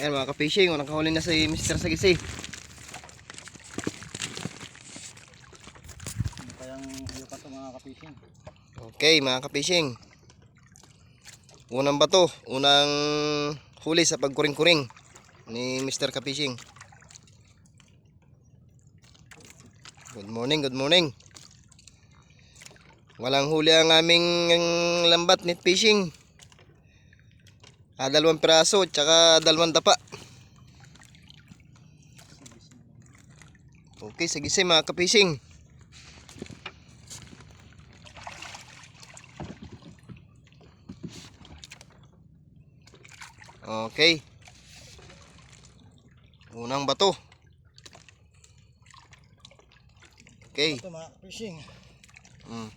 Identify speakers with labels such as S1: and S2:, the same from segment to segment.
S1: Ayan mga ka-fishing, unang kahuli na si Mr. Sagisi.
S2: Ano kayang pa ito mga kapising?
S1: Okay mga ka-fishing. Unang bato, unang huli sa pagkuring-kuring ni Mr. Ka-fishing. Good morning, good morning. Walang huli ang aming lambat net fishing. Ah, dalawang piraso, tsaka dalawang dapa. Okay, sige sige mga ka-fishing. Okay. Unang bato. Okay.
S2: Ito mga kapising.
S1: Mm.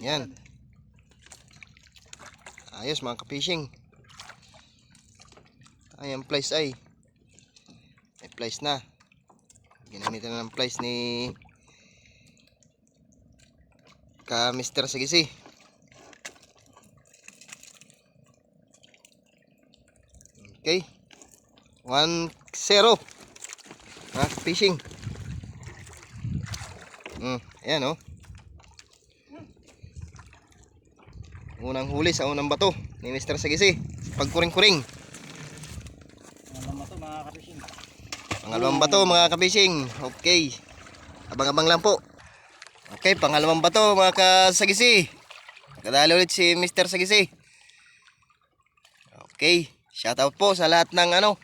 S1: Yan. Ayos mga ka-fishing. Ay, ang ay. May place na. Ginamitan na ng place ni ka Mr. Sigisi. Okay. 1-0. Ha, fishing. Mm, ayan oh. Unang huli sa unang bato ni Mr. Sagisi. Pagkuring-kuring.
S2: Ano naman ito mga kapising?
S1: Pangalawang bato mga kabising. Okay. Abang-abang lang po. Okay, pangalawang bato mga kasagisi. Kadali ulit si Mr. Sagisi. Okay. Shout out po sa lahat ng ano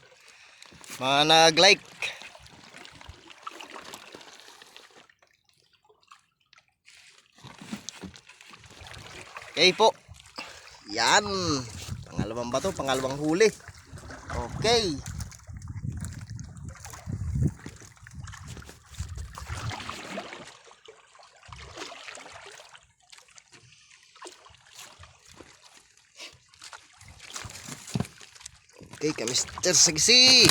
S1: mga nag-like. Okay po. Yan. Pangalawang bato, pangalawang huli. Okay. Okay, ka Mr. Sagsi.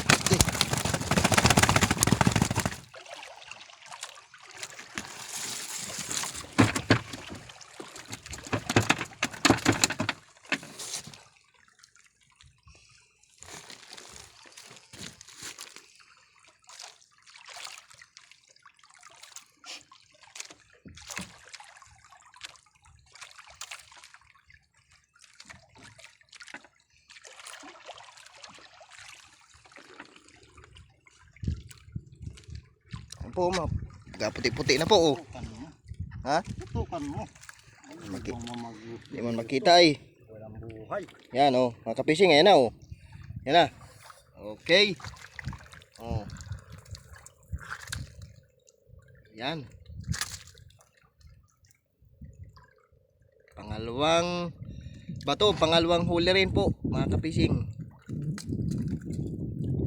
S1: Po, ma. Gaputi-puti na po. Oh. Ha?
S2: Tutukan mo.
S1: Maki- Hindi man makita ay.
S2: Walang buhay.
S1: Yan oh, mga kapising, ayan na oh. Yan na. Okay. Oh. Yan. Pangalawang bato, pangalawang huli rin po, mga kapising.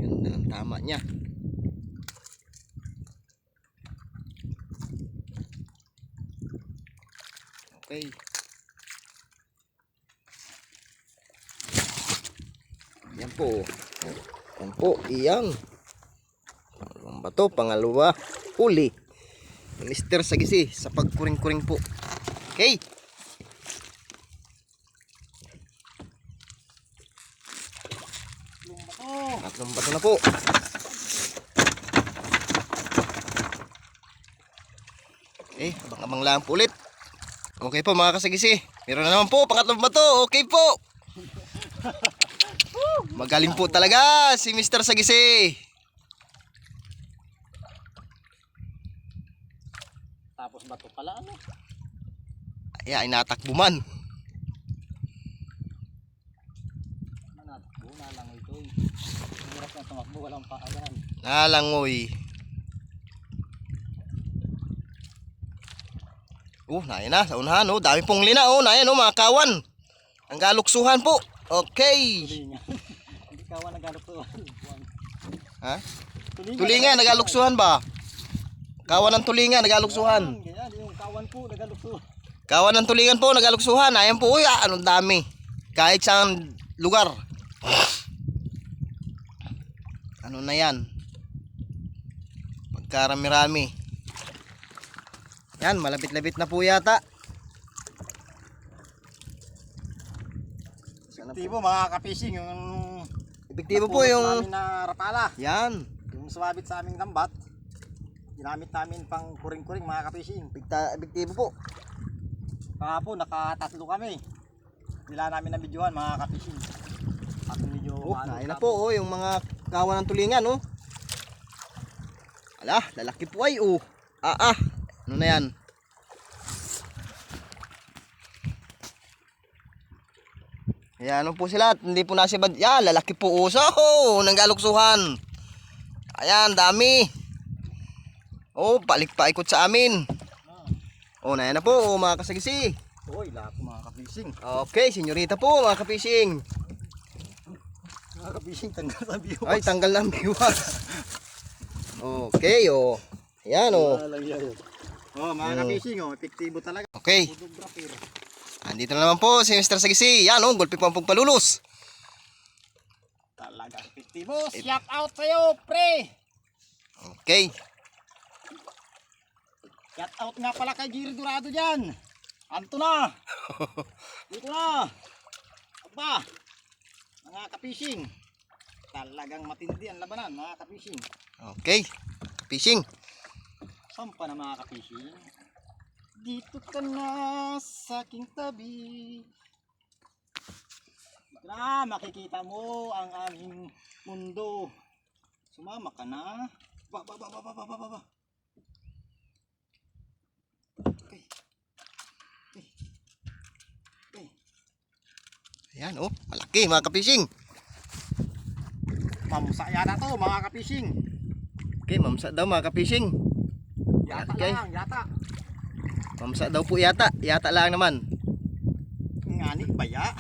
S1: Yan na ang tama niya. Okay. Yan po. Yan po, iyang. Pangalawang bato, pangalawa, huli. Mr. Sagisi sa pagkuring-kuring po. Okay. Tatlong bato na po. Okay, abang-abang lang po ulit. Okay po mga kasagisi. Meron na naman po, pangatlong bato. Okay po. Magaling po talaga si Mr. Sagisi.
S2: tapos bato pala ano?
S1: Ay, inatakbo man.
S2: Manatakbo na lang ito eh. Hirap na tumakbo, walang paayan.
S1: Nalangoy. Oh, nayan na, sa unahan, oh. Dami pong lina, oh. Nayan, oh, mga kawan. Ang galuksuhan po. Okay.
S2: Kawan nagaluksuhan.
S1: Ha? Tulingan, nagaluksuhan ba? Kawan ng tulingan, nagaluksuhan.
S2: Kawan po nagaluksuhan.
S1: Kawan ng tulingan po, nagaluksuhan. Ayan po, uy, ah, anong dami. Kahit sa lugar. Ano na yan? Pagkarami-rami. Yan, malapit-lapit na po yata.
S2: Epektibo mga kapising yung
S1: Epektibo po yung...
S2: namin na rapala.
S1: Yan.
S2: Yung sumabit sa aming lambat. Ginamit namin pang kuring-kuring mga kapising.
S1: Epekta, epektibo po.
S2: Kahapon nakatatlo kami. Nila namin na videohan mga kapising. At medyo
S1: Oh,
S2: maano
S1: na po oh, yung mga kawan ng tulingan oh. Ala, lalaki po ay oh. Ah ah. Ano na yan? Ayan ano po sila, hindi po nasibad. Ya, lalaki po uso. Oh, nanggaluksuhan. Ayan, dami. Oh, balik pa ikot sa amin. Oh, na yan na po, oh, mga kasagisi.
S2: Uy, lahat po mga kapising.
S1: Okay, senyorita po, mga kapising.
S2: Mga kapising tanggal sa view.
S1: Ay, tanggal ng biwas. Okay, oh. Ayan, oh.
S2: Oh, mga
S1: Oh.
S2: kapising, oh, epektibo talaga.
S1: Okay, andito na naman po si Mr. Sagisi. Yan, oh, gulpi po ang pagpalulos.
S2: Talaga epektibo. Shout out sa'yo, pre!
S1: Okay,
S2: Shout out nga pala kay Giri Dorado dyan. Anto na. Dito na. Aba. Mga kapising. Talagang matindi ang labanan, mga kapising.
S1: okay.
S2: Saan na mga ka-fishing? Dito ka na sa aking tabi. Dito na, makikita mo ang aming mundo. Sumama ka na. Ba, ba, ba, ba, ba, ba, ba, ba. Okay.
S1: Ayan, oh, malaki mga kapising.
S2: Mamsa yan na to mga kapising.
S1: Okay, mamsa daw mga kapising.
S2: Yata
S1: Okay.
S2: lang, yata.
S1: Mamsa daw po yata. Yata lang naman.
S2: Ngani baya.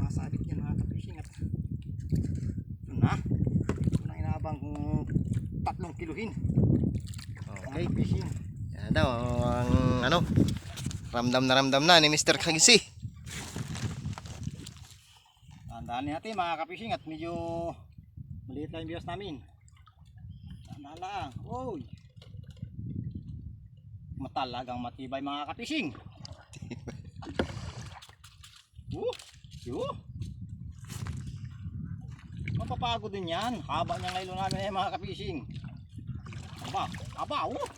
S2: Masabit yan mga kapising at ito na. Ito na inabang kong tatlong kiluhin.
S1: Okay.
S2: Mga kapising.
S1: Yan daw ang ano. Ramdam na ramdam na ni Mr. Kagisi.
S2: Tandaan natin mga kapising at medyo maliit lang yung bios namin. Lang. Uy. Matalagang matibay mga kapising. Uh, uh. Mapapagod din yan. Haba niyang ngayon namin eh mga kapising. Aba, aba, uh.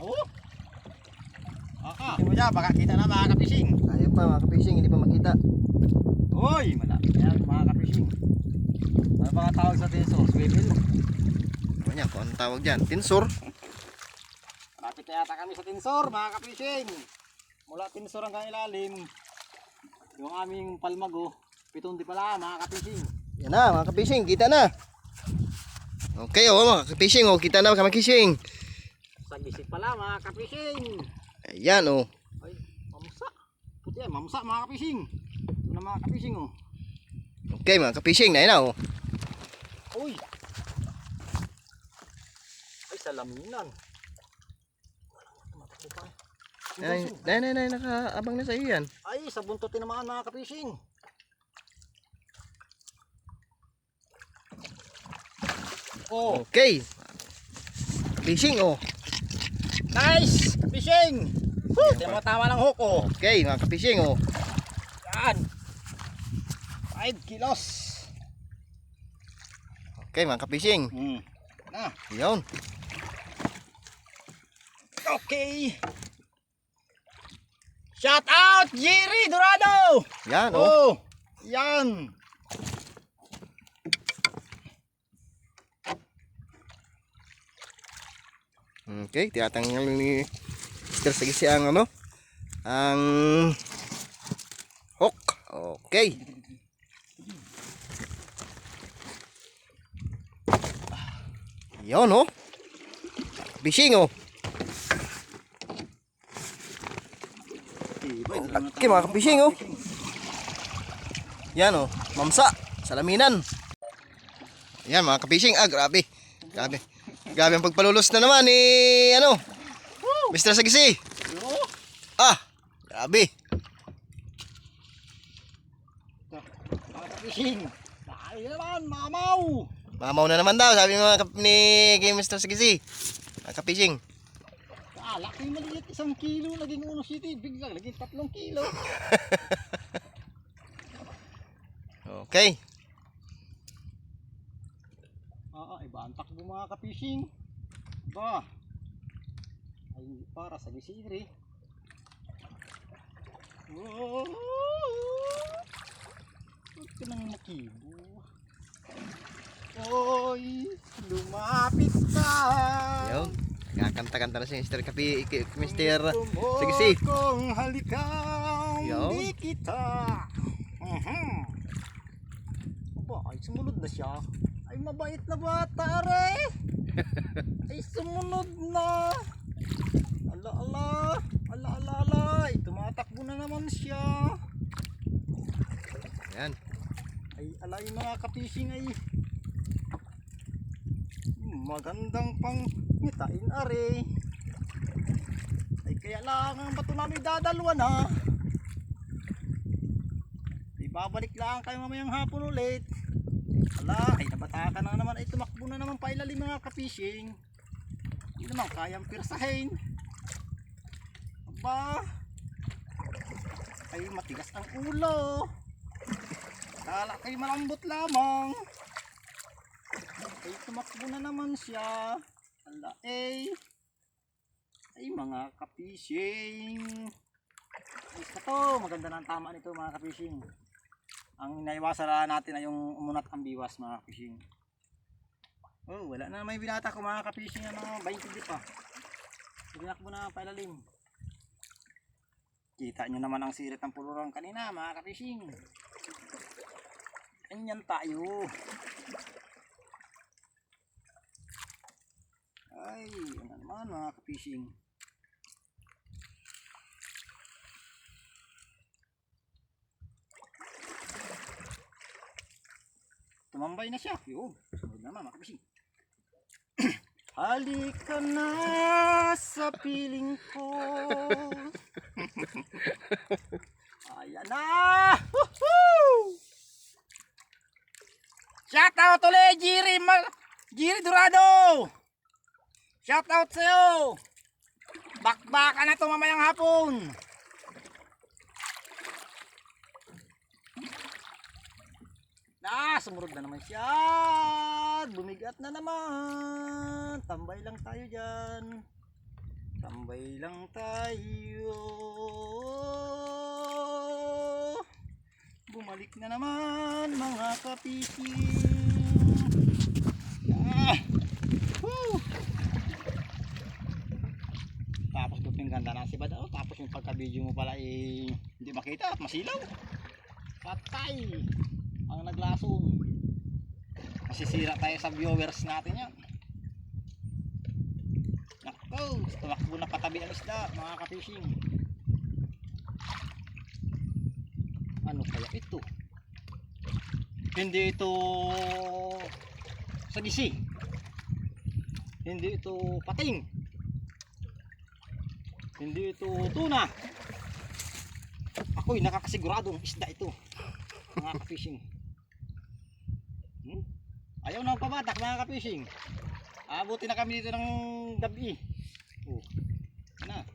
S2: Uh. Aka. Hindi mo dyan, baka kita na mga kapising.
S1: Ayaw pa mga kapishing, hindi pa makita.
S2: Hoy, malapit yan mga kapising. Ano ba tawag sa tenso? Swivel?
S1: Ano niya, kung anong tawag dyan? Tinsor.
S2: Malapit na yata kami sa tinsor mga kapising. Mula tinsor hanggang ilalim. Yung aming palmago, pitong di pala mga kapising.
S1: Yan na mga kapishing, kita na. Okay, oh mga kapishing, oh, kita na mga kapishing.
S2: Sa gisik pala mga kapising.
S1: Ayan, oh.
S2: Ay, mamsa. Puti yan, mamsa mga kapising. Ito na mga kapising oh.
S1: Okay, mga kapishing, na na, oh.
S2: Uy! Ay, salaminan.
S1: Ay, nay, nay, nay, nakaabang na sa iyo yan.
S2: Ay, sa buntot tinamaan mga kapising. Oh,
S1: Okay. Fishing, oh.
S2: nice! Fishing! Woo! Tama-tama ng hook oh.
S1: Okay, mga kapishing, oh.
S2: Yan! 5 kilos.
S1: Okay, mga kapishing.
S2: Hmm. Na,
S1: Yun.
S2: okay. Shout out Jerry Dorado!
S1: Yan, oh.
S2: Oh, yan.
S1: Okay, tinatanggal ni Mr. Sagisi ang ano? Ang hook. Okay. Yun, oh. Fishing, oh. laki, mga kapising, oh. Yan, oh. Mamsa. Salaminan. Yan, mga kapishing. Ah, grabe. Grabe. Grabe ang pagpalulos na naman ni, ano, Mr. Sagisi. Ah, grabe.
S2: mga fishing. Dahil naman, mamaw.
S1: Mamaw na naman daw, sabi mga kap- ni kay Mr. Sagisi. Mga kapishing.
S2: Ah, laki maliit isang kilo naging uno city, biglang naging tatlong kilo.
S1: Okay.
S2: Ah, ah, iba ang takbo mga ka-fishing. Ba, ay para sa gisiri. Oh, Huwag ka nang makibo. Oy, lumapit ka.
S1: Yun. Kakanta-kanta na si Mr. Kapi, Mr.
S2: Gusto
S1: Sige,
S2: mo
S1: si.
S2: kong halikan,
S1: Yun.
S2: di kita. Mhm. Aba, ay sumunod na siya. Ay mabait na bata, re. ay sumunod na. Ala, ala. Ala, ala, ala. Ay, tumatakbo na naman siya.
S1: Yan.
S2: Ay, alay mga kapising ay magandang pang ngitain are. Ay kaya lang ang bato namin dadalwa na. Ibabalik lang kayo mamayang hapon ulit. Ala, ay nabatakan na naman ay tumakbo na naman pailalim mga kapising. Hindi naman kayang pirsahin. Aba, ay matigas ang ulo. Kala kay malambot lamang. Ay tumakbo na naman siya. Ala eh. Ay mga kapising. Isa to. Maganda na ang tama nito mga kapising. Ang inaiwasan na natin ay yung umunat ang biwas mga kapising. Oh, wala na may binata ko mga kapising ano, 20 di pa. Binakbo na pailalim. Kita nyo naman ang sirit ng pulurang kanina mga kapising. Ganyan tayo. Ay, ano naman mga ka-fishing. Tumambay na siya. Yun. Sunod naman mga ka-fishing. Halika na sa piling ko. Ayan na! Woohoo! Shout out ulit, Jiri, Jiri Dorado! Shout out sa'yo! Bakbakan na to mamayang hapon! Na, sumunod na naman siya! Bumigat na naman! Tambay lang tayo dyan! Tambay lang tayo! Bumalik na naman mga kapising. Ah! Woo! Tapos doon yung ganda na si Badaw. Tapos yung pagka-video mo pala eh, hindi makita at masilaw. Patay! Ang naglasong. Masisira tayo sa viewers natin yan. Nako, tumakbo na patabi ang isda mga kapishing. ano kaya ito? Hindi ito sagisi. Hindi ito pating. Hindi ito tuna. Ako'y nakakasiguradong isda ito. Mga ka-fishing. Hmm? Ayaw na pabatak mga ka-fishing. Abuti na kami dito ng gabi. Oh. Na.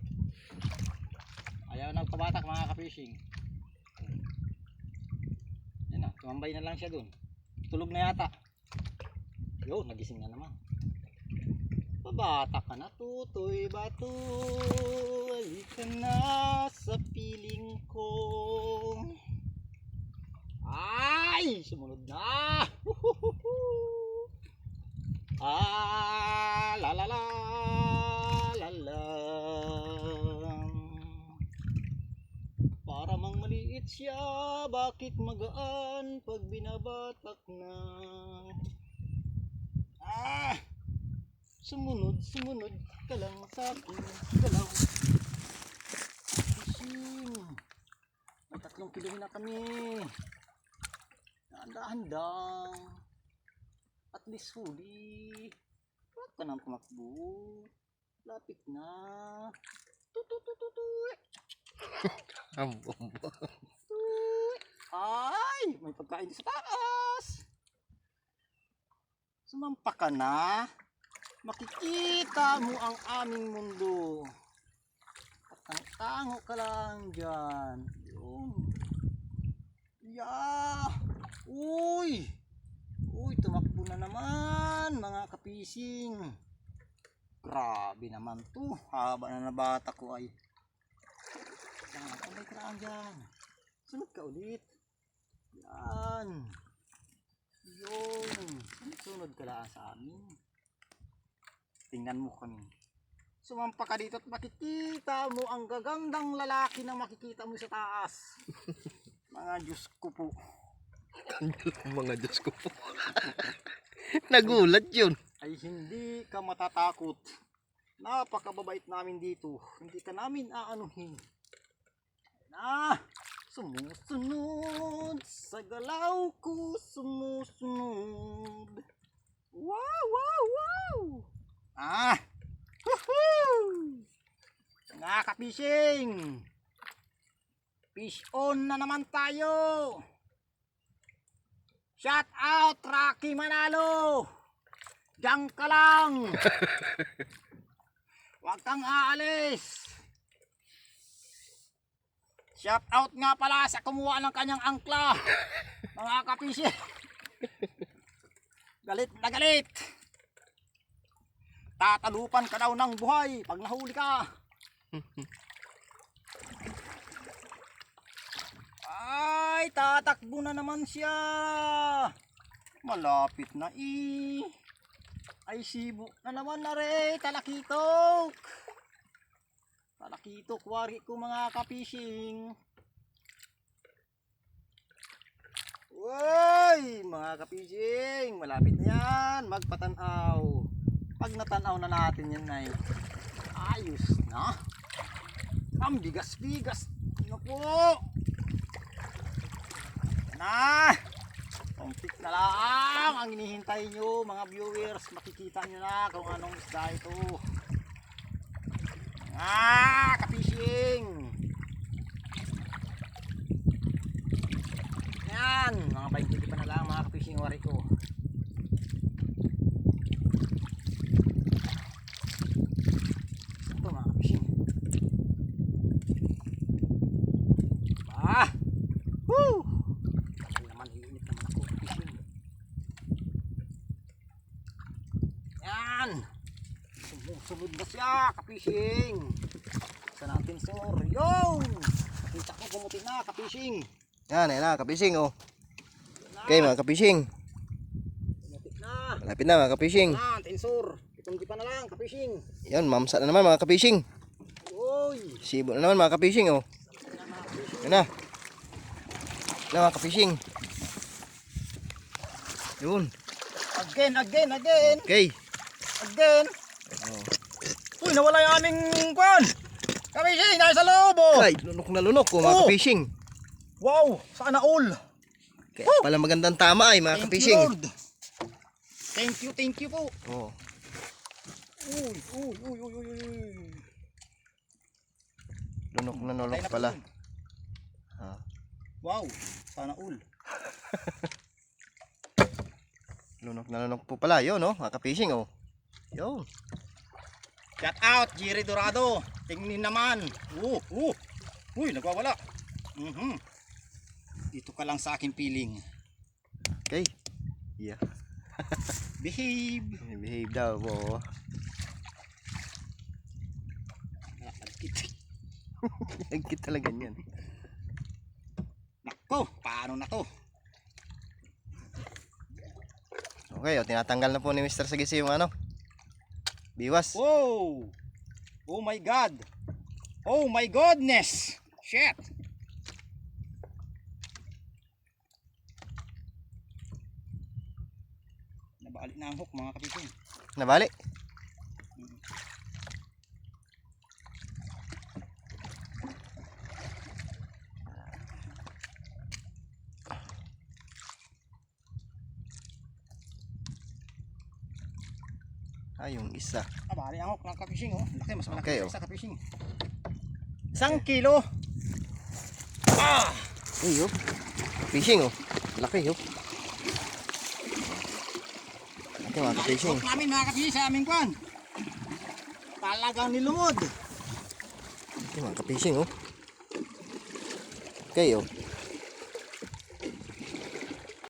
S2: Ayaw na pabatak mga ka-fishing. Yan na, tumambay na lang siya dun. Tulog na yata. Yo, nagising na naman. Pabata ka na, tutoy bato. Halika na sa piling ko. Ay, sumunod na. Ah, la la la, la la. Para mang maliit siya, bakit magaan pag binabatak na? Ah! Sumunod, sumunod ka lang sa akin, galaw. Fishing. May tatlong kilo na kami. Handa-handang. At least huli. Huwag ka nang tumakbo. Lapit na. Tututututu. Ay, may pagkain sa taas. Sumampa ka na. Makikita mo ang aming mundo. Tango ka lang dyan. Yun. Yeah. Uy. Uy, tumakbo na naman mga kapising. Grabe naman to. Haba na nabata ko ay. Yan, tambay ka lang dyan. Sunod ka ulit. Yan. Yun. Sunod ka lang sa amin. Tingnan mo kami. Sumampa ka dito at makikita mo ang gagandang lalaki na makikita mo sa taas. Mga Diyos ko po.
S1: Mga Diyos ko po. Nagulat yun.
S2: ay hindi ka matatakot. Napakababait namin dito. Hindi ka namin aanuhin. Na, sumusunod sa galaw ko, sumusunod. Wow, wow, wow! Ah! Woohoo! Mga kapising! Fish on na naman tayo! Shout out Rocky Manalo! Diyan ka lang! Huwag kang aalis! Shout out nga pala sa kumuha ng kanyang angkla! Mga kapisi! galit na galit! Tatalupan ka daw ng buhay pag nahuli ka! Ay, tatakbo na naman siya! Malapit na i. Ay sibo na naman na re, talakitok. Talakitok, wari ko mga kapising. Uy, mga kapising, malapit na yan, magpatanaw. Pag natanaw na natin yan ay ayos na. Ang bigas-bigas. Ano po? Na! Kontik na lang ang hinihintay nyo mga viewers. Makikita nyo na kung anong isda ito. Ah, kapishing! Yan, mga 20 pa na lang mga kapishing wari ko. Ito mga kapishing. Ah! Woo! Tagal naman, iinit naman ako fishing. Yan! Sumusunod na siya, kapishing! Sa natin sir, yun! Nakita ko kumuti na, kapishing!
S1: Yan, yan na, kapising oh.
S2: Na,
S1: Okay mga kapising.
S2: Kumuti na!
S1: Malapit na mga kapising.
S2: Yan, tensor! Itong pa na lang, kapishing!
S1: Yan, mamsa na naman mga kapising.
S2: Uy!
S1: Sibo na naman mga kapising oh.
S2: Yan na, kapishing!
S1: Yan na. Mga kapising. Yun.
S2: Again, again, again!
S1: Okay.
S2: Again! Nawala yung aming kwan! Kapishing, nasa loob oh!
S1: Ay, lunok na lunok oh, mga
S2: Oh.
S1: kapising.
S2: Wow! Sana all!
S1: Kaya pala magandang tama ay mga
S2: Thank you, Lord. Thank you, thank you po.
S1: Oh.
S2: Uy, uy, uy, uy, uy, uy.
S1: Lunok na lunok
S2: na po
S1: pala.
S2: yun.
S1: Ah.
S2: Wow, sana all.
S1: Lunok na lunok po pala. Yun oh, mga kapising oh. Yun.
S2: Shout out, Jerry Dorado. Tingnin naman. Uh, uh. Uy, nagwawala. Mhm. Dito ka lang sa aking piling.
S1: Okay. Yeah.
S2: Behave.
S1: Behave daw po.
S2: Nakagkit.
S1: Higit talaga yan.
S2: Nako, paano na to?
S1: Okay, oh, tinatanggal na po ni Mr. Sagisi yung ano. Biwas.
S2: Wow! Oh my God! Oh my goodness! Shit! Nabali na ang hook mga kapitin.
S1: Nabali. Ah, yung isa.
S2: Nabali ang hook ng kapishing oh. Laki, mas malaki Okay,
S1: oh.
S2: sa kapishing. Isang kilo. Ah!
S1: Uy, oh. Fishing, oh. Laki, oh. Laki mga fishing.
S2: Hook namin mga kapishing sa aming kwan. Talagang nilumod.
S1: Yung mga kapising oh. Okay oh.